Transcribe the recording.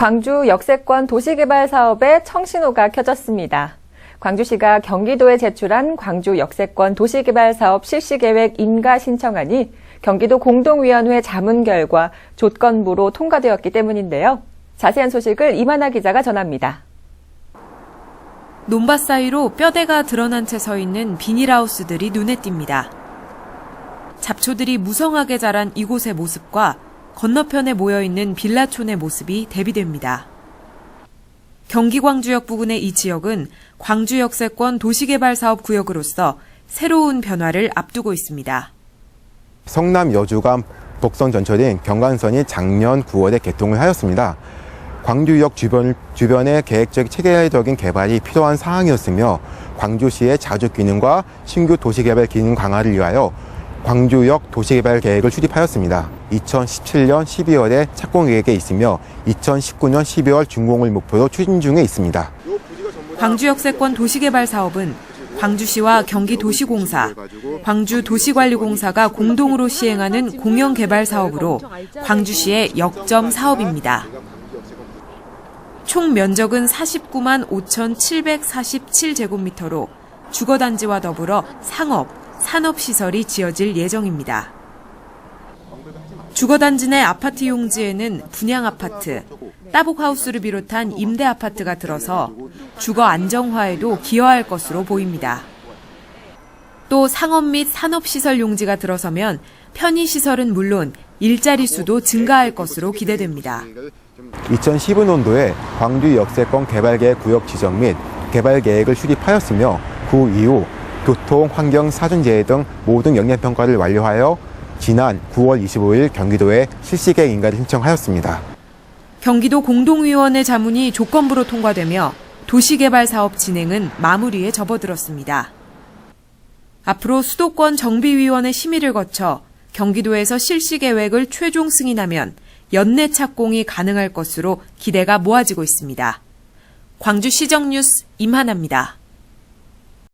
광주 역세권 도시개발 사업에 청신호가 켜졌습니다. 광주시가 경기도에 제출한 광주 역세권 도시개발 사업 실시 계획 인가 신청안이 경기도 공동위원회 자문 결과 조건부로 통과되었기 때문인데요. 자세한 소식을 이만아 기자가 전합니다. 논밭 사이로 뼈대가 드러난 채 서 있는 비닐하우스들이 눈에 띕니다. 잡초들이 무성하게 자란 이곳의 모습과 건너편에 모여 있는 빌라촌의 모습이 대비됩니다. 경기 광주역 부근의 이 지역은 광주 역세권 도시개발 사업 구역으로서 새로운 변화를 앞두고 있습니다. 성남 여주간 복선 전철인 경관선이 작년 9월에 개통을 하였습니다. 광주역 주변, 주변의 계획적 체계적인 개발이 필요한 상황이었으며 광주시의 자주 기능과 신규 도시개발 기능 강화를 위하여 광주역 도시개발 계획을 수립하였습니다. 2017년 12월에 착공 계획에 있으며 2019년 12월 준공을 목표로 추진 중에 있습니다. 광주 역세권 도시개발 사업은 광주시와 경기도시공사, 광주도시관리공사가 공동으로 시행하는 공영개발 사업으로 광주시의 역점 사업입니다. 총 면적은 49만 5,747제곱미터로 주거단지와 더불어 상업, 산업시설이 지어질 예정입니다. 주거단지 내 아파트 용지에는 분양아파트, 따복하우스를 비롯한 임대아파트가 들어서 주거 안정화에도 기여할 것으로 보입니다. 또 상업 및 산업시설 용지가 들어서면 편의시설은 물론 일자리 수도 증가할 것으로 기대됩니다. 2015년도에 광주 역세권 개발계획 구역 지정 및 개발 계획을 수립하였으며 그 이후 교통, 환경, 사전재해 등 모든 영향평가를 완료하여 지난 9월 25일 경기도에 실시계획 인가를 신청하였습니다. 경기도 공동위원회 자문이 조건부로 통과되며 도시개발 사업 진행은 마무리에 접어들었습니다. 앞으로 수도권 정비위원회 심의를 거쳐 경기도에서 실시 계획을 최종 승인하면 연내 착공이 가능할 것으로 기대가 모아지고 있습니다. 광주시정 뉴스 임하나입니다.